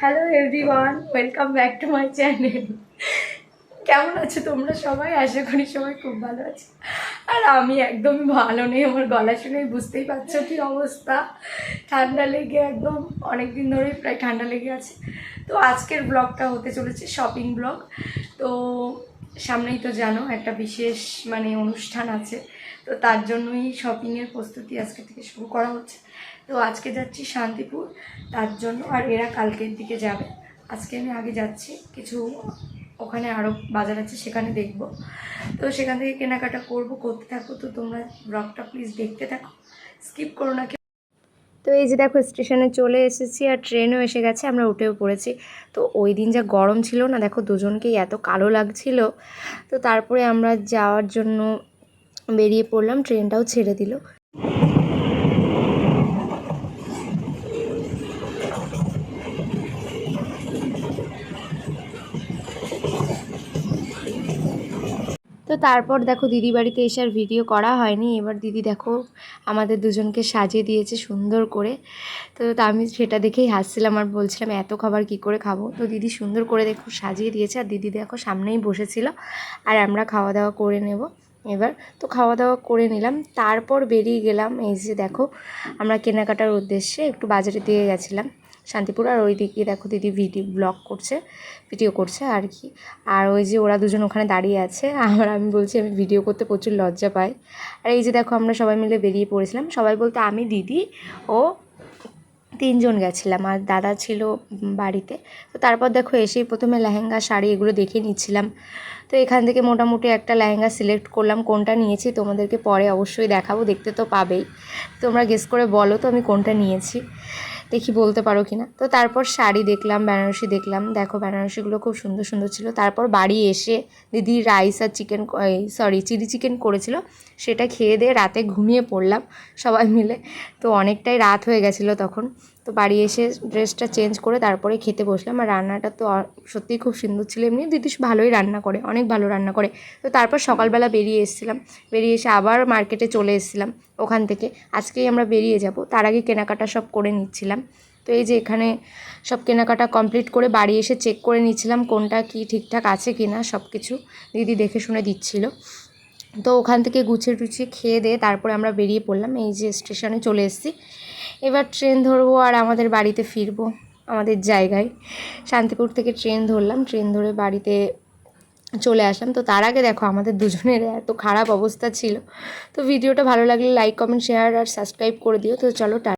Hello everyone welcome back to my channel কেমন আছো তোমরা সবাই? আশা করি সবাই খুব ভালো আছে। আর আমি একদমই ভালো নেই, আমার গলা শুনেই বুঝতেই পারছ কি অবস্থা। ঠান্ডা লেগে একদম অনেক দিন ধরেই প্রায় ঠান্ডা লেগে আছে। তো আজকের ব্লগটা হতে চলেছে শপিং ব্লগ তো সামনেই তো জানো, একটা বিশেষ মানে অনুষ্ঠান আছে। তো তার জন্যই শপিংয়ের প্রস্তুতি আজকে থেকে শুরু করা হচ্ছে। তো আজকে যাচ্ছি শান্তিপুর, তার জন্য আর এরা কালকের দিকে যাবে। আজকে আমি আগে যাচ্ছি, কিছু ওখানে আরও বাজার আছে, সেখানে দেখব। তো সেখান থেকে কেনাকাটা করব, করতে থাকো তো তোমরা ব্লগটা প্লিজ দেখতে থাকো স্কিপ করো না। তো এই যে দেখো স্টেশনে চলে এসেছি আর ট্রেনও এসে গেছে, আমরা উঠেও পড়েছি। তো ওই দিন যা গরম ছিল না, দেখো দুজনকেই এত কালো লাগছিল। তো তারপরে আমরা যাওয়ার জন্য বেরিয়ে পড়লাম ট্রেনটাও ছেড়ে দিল। তো তারপর দেখো দিদি বাড়িতে এসে আর ভিডিও করা হয়নি। এবার দিদি দেখো আমাদের দুজনকে সাজিয়ে দিয়েছে সুন্দর করে। তো আমি সেটা দেখেই হাসছিলাম আর বলছিলাম, এত খাবার কি করে খাব? তো দিদি সুন্দর করে দেখো সাজিয়ে দিয়েছে। আর দিদি দেখো সামনেই বসেছিল। আর আমরা খাওয়া দাওয়া করে নেব। এবার তো খাওয়া দাওয়া করে নিলাম। তারপর বেরিয়ে গেলাম এই যে দেখো, আমরা কেনাকাটার উদ্দেশ্যে একটু বাজারে দিয়ে গেছিলাম, শান্তিপুর। আর ওই দিকে দেখো দিদি ভিডিও ব্লগ করছে, ভিডিও করছে আর কি। আর ওই যে ওরা দুজন ওখানে দাঁড়িয়ে আছে, আর আমি বলছি, আমি ভিডিও করতে প্রচুর লজ্জা পাই। আর এই যে দেখো, আমরা সবাই মিলে বেরিয়ে পড়েছিলাম। সবাই বলতে, আমি দিদি, ও তিনজন গেছিলাম। আর দাদা ছিল বাড়িতে। তো তারপর দেখো এসেই প্রথমে লেহেঙ্গা, শাড়ি এগুলো দেখে নিচ্ছিলাম। তো এখান থেকে মোটামুটি একটা লেহেঙ্গা সিলেক্ট করলাম। কোনটা নিয়েছি তোমাদেরকে পরে অবশ্যই দেখাবো, দেখতে তো পাবেই। তোমরা গেস করে বলো তো আমি কোনটা নিয়েছি। দেখি বলতে পারো কি না তো তারপর শাড়ি দেখলাম, বেনারসি দেখলাম। দেখো বেনারসিগুলো খুব সুন্দর সুন্দর ছিল। তারপর বাড়ি এসে দিদি রাইস আর চিকেন সরি চিলি চিকেন করেছিল। সেটা খেয়ে দিয়ে রাতে ঘুমিয়ে পড়লাম সবাই মিলে। তো অনেকটাই রাত হয়ে গেছিল তখন। তো বাড়ি এসে ড্রেসটা চেঞ্জ করে তারপরে খেতে বসলাম। আর রান্নাটা তো সত্যিই খুব সুন্দর ছিল। এমনি দিদি ভালোই রান্না করে, অনেক ভালো রান্না করে। তো তারপর সকালবেলা বেরিয়ে এসেছিলাম। বেরিয়ে এসে আবার মার্কেটে চলে এসেছিলাম ওখান থেকে। আজকেই আমরা বেরিয়ে যাব। তার আগে কেনাকাটা সব করে নিচ্ছিলাম। তো এই যে এখানে সব কেনাকাটা কমপ্লিট করে বাড়ি এসে চেক করে নিচ্ছিলাম কোনটা কি ঠিকঠাক আছে কি না সব কিছু দিদি দেখে শুনে দিচ্ছিল। তো ওখান থেকে গুছিয়ে টুছিয়ে খেয়ে দিয়ে তারপরে আমরা বেরিয়ে পড়লাম। এই যে স্টেশনে চলে এসেছি। এবার ট্রেন ধরবো আর আমাদের বাড়িতে ফিরবো আমাদের জায়গায়। শান্তিপুর থেকে ট্রেন ধরলাম। ট্রেন ধরে বাড়িতে চলে আসলাম। তো তার আগে দেখো আমাদের দুজনের এত খারাপ অবস্থা ছিল। তো ভিডিওটা ভালো লাগলে লাইক কমেন্ট শেয়ার আর সাবস্ক্রাইব করে দিও। তো চলো